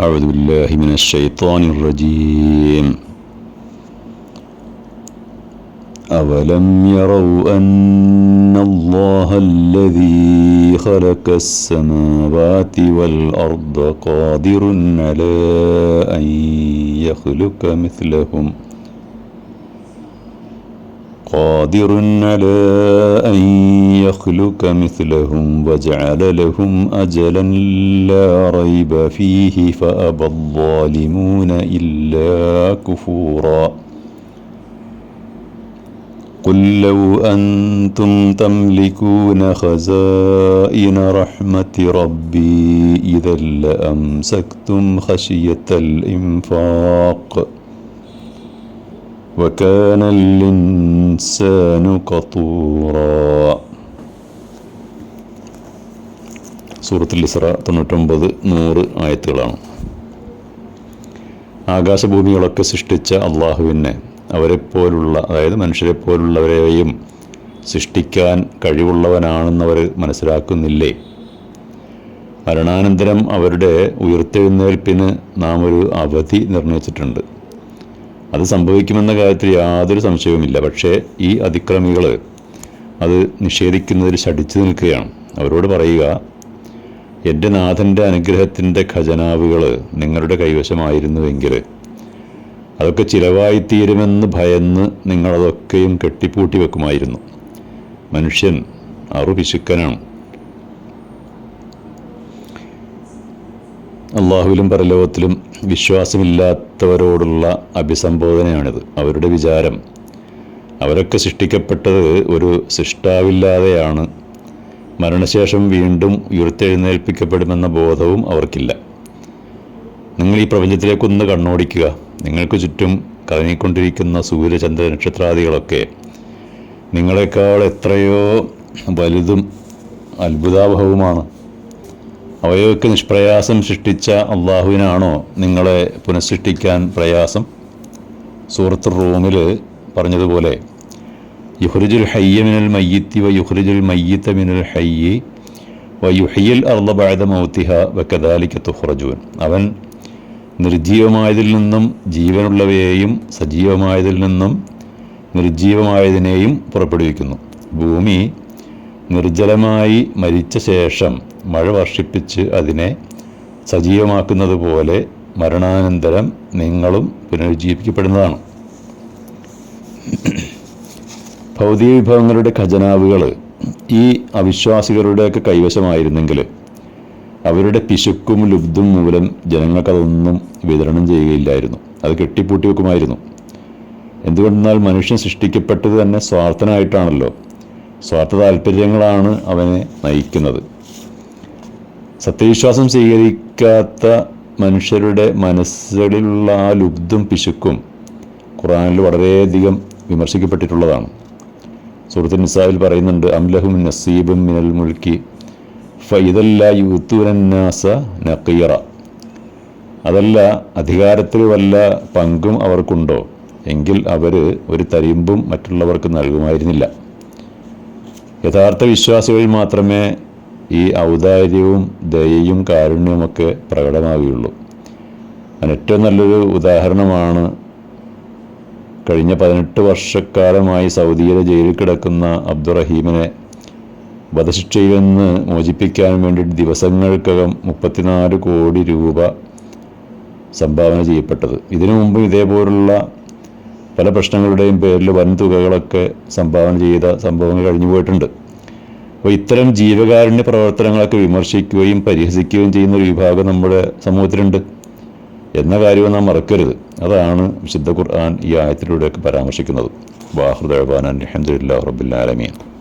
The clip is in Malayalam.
أعوذ بالله من الشيطان الرجيم. أولم يروا أن الله الذي خلق السماوات والأرض قادر على أن يخلق مثلهم قادر على أن يخلق مثلهم وجعل لهم أجلا لا ريب فيه فأبى الظالمون إلا كفورا. قل لو أنتم تملكون خزائن رحمة ربي إذا لأمسكتم خشية الإنفاق. وكان الإنسان قطورا സൂറത്തുൽ ഇസ്ര തൊണ്ണൂറ്റൊമ്പത് നൂറ് ആയത്തുകളാണ് ആകാശഭൂമികളൊക്കെ സൃഷ്ടിച്ച അള്ളാഹുവിനെ അവരെപ്പോലുള്ള അതായത് മനുഷ്യരെപ്പോലുള്ളവരെയും സൃഷ്ടിക്കാൻ കഴിവുള്ളവനാണെന്നവർ മനസ്സിലാക്കുന്നില്ലേ മരണാനന്തരം അവരുടെ ഉയർത്തെഴുന്നേൽപ്പിന് നാം ഒരു അവധി നിർണയിച്ചിട്ടുണ്ട് അത് സംഭവിക്കുമെന്ന കാര്യത്തിൽ യാതൊരു സംശയവുമില്ല. പക്ഷേ ഈ അതിക്രമികൾ അത് നിഷേധിക്കുന്നതിൽ ശടിച്ചു നിൽക്കുകയാണ്. അവരോട് പറയുക എന്റെ നാഥന്റെ അനുഗ്രഹത്തിന്റെ ഖജനാവുകൾ നിങ്ങളുടെ കൈവശമായിരുന്നുവെങ്കിൽ അതൊക്കെ ചിലവായിത്തീരുമെന്ന് ഭയന്ന് നിങ്ങളതൊക്കെയും കെട്ടിപ്പൂട്ടി വെക്കുമായിരുന്നു. മനുഷ്യൻ അറു അള്ളാഹുവിലും പരലോകത്തിലും വിശ്വാസമില്ലാത്തവരോടുള്ള അഭിസംബോധനയാണിത്. അവരുടെ വിചാരം അവരൊക്കെ സൃഷ്ടിക്കപ്പെട്ടത് ഒരു സൃഷ്ടാവില്ലാതെയാണ്. മരണശേഷം വീണ്ടും ഉയർത്തെഴുന്നേൽപ്പിക്കപ്പെടുമെന്ന ബോധവും അവർക്കില്ല. നിങ്ങൾ ഈ പ്രപഞ്ചത്തിലേക്കൊന്ന് കണ്ണോടിക്കുക. നിങ്ങൾക്ക് ചുറ്റും കറങ്ങിക്കൊണ്ടിരിക്കുന്ന സൂര്യചന്ദ്ര നക്ഷത്രാദികളൊക്കെ നിങ്ങളെക്കാൾ എത്രയോ വലുതും അത്ഭുതാവഹവുമാണ്. അവയൊക്കെ നിഷ്പ്രയാസം സൃഷ്ടിച്ച അള്ളാഹുവിനാണോ നിങ്ങളെ പുനഃസൃഷ്ടിക്കാൻ പ്രയാസം? സൂറത്ത് റൂമിൽ പറഞ്ഞതുപോലെ യുഹ്റിജുൽ ഹയ്യ മിനൽ മയ്യത്തി വ യുഹ്റിജുൽ മയ്യത്ത മിനൽ ഹയ്യി വ യുഹയ്യൽ അർദ ബാദ മൗത്തിഹ വ കദാലിക്ക തുഹ്റജൂൻ അവൻ നിർജീവമായതിൽ നിന്നും ജീവനുള്ളവയെയും സജീവമായതിൽ നിന്നും നിർജീവമായതിനെയും പുറപ്പെടുവിക്കുന്നു. ഭൂമി നിർജലമായി മരിച്ച ശേഷം മഴ വർഷിപ്പിച്ച് അതിനെ സജീവമാക്കുന്നത് പോലെ മരണാനന്തരം നിങ്ങളും പുനരുജ്ജീവിക്കപ്പെടുന്നതാണ് ഭൗതിക വിഭവങ്ങളുടെ ഖജനാവുകൾ ഈ അവിശ്വാസികളുടെയൊക്കെ കൈവശമായിരുന്നെങ്കിൽ അവരുടെ പിശുക്കും ലുബ്ധും മൂലം ജനങ്ങൾക്കതൊന്നും വിതരണം ചെയ്യുകയില്ലായിരുന്നു. അത് കെട്ടിപ്പൂട്ടി വെക്കുമായിരുന്നു. എന്തുകൊണ്ടെന്നാൽ മനുഷ്യൻ സൃഷ്ടിക്കപ്പെട്ടത് തന്നെ സ്വാർത്ഥനായിട്ടാണല്ലോ. സ്വാർത്ഥ താല്പര്യങ്ങളാണ് അവനെ നയിക്കുന്നത്. സത്യവിശ്വാസം സ്വീകരിക്കാത്ത മനുഷ്യരുടെ മനസ്സുകളിലുള്ള ആ ലുബ്ധും പിശുക്കും ഖുറാനിൽ വളരെയധികം വിമർശിക്കപ്പെട്ടിട്ടുള്ളതാണ്. സുഹൃത്തു നിസാബിൽ പറയുന്നുണ്ട് അംലഹും നസീബും മിനൽ മുൽക്കി ഫൈതല്ല യൂത്തുനന്നാസ നക്കീറ അതല്ല അധികാരത്തിൽ വല്ല പങ്കും അവർക്കുണ്ടോ? എങ്കിൽ അവർ ഒരു തരിമ്പും മറ്റുള്ളവർക്ക് നൽകുമായിരുന്നില്ല. യഥാർത്ഥ വിശ്വാസികളിൽ മാത്രമേ ഈ ഔദാര്യവും ദയയും കാരുണ്യവുമൊക്കെ പ്രകടമാവുകയുള്ളൂ അതിന് ഏറ്റവും നല്ലൊരു ഉദാഹരണമാണ് കഴിഞ്ഞ പതിനെട്ട് വർഷക്കാലമായി സൗദിയിലെ ജയിലിൽ കിടക്കുന്ന അബ്ദുറഹീമിനെ വധശിക്ഷയിൽ നിന്ന് മോചിപ്പിക്കാൻ വേണ്ടി ദിവസങ്ങൾക്കകം മുപ്പത്തിനാല് കോടി രൂപ സംഭാവന ചെയ്യപ്പെട്ടത്. ഇതിനു മുമ്പ് ഇതേപോലുള്ള പല പ്രശ്നങ്ങളുടെയും പേരിൽ വൻ തുകകളൊക്കെ സംഭാവന ചെയ്ത സംഭവങ്ങൾ കഴിഞ്ഞു പോയിട്ടുണ്ട്. അപ്പോൾ ഇത്തരം ജീവകാരുണ്യ പ്രവർത്തനങ്ങളൊക്കെ വിമർശിക്കുകയും പരിഹസിക്കുകയും ചെയ്യുന്ന ഒരു വിഭാഗം നമ്മുടെ സമൂഹത്തിലുണ്ട്. എന്ന കാര്യവും നാം മറക്കരുത്. അതാണ് വിശുദ്ധ ഖുർആൻ ഈ ആയത്തിലൂടെയൊക്കെ പരാമർശിക്കുന്നത്. വാഹൃദാൻ അലഹമുല്ലാ റബുല്ലാലമീൻ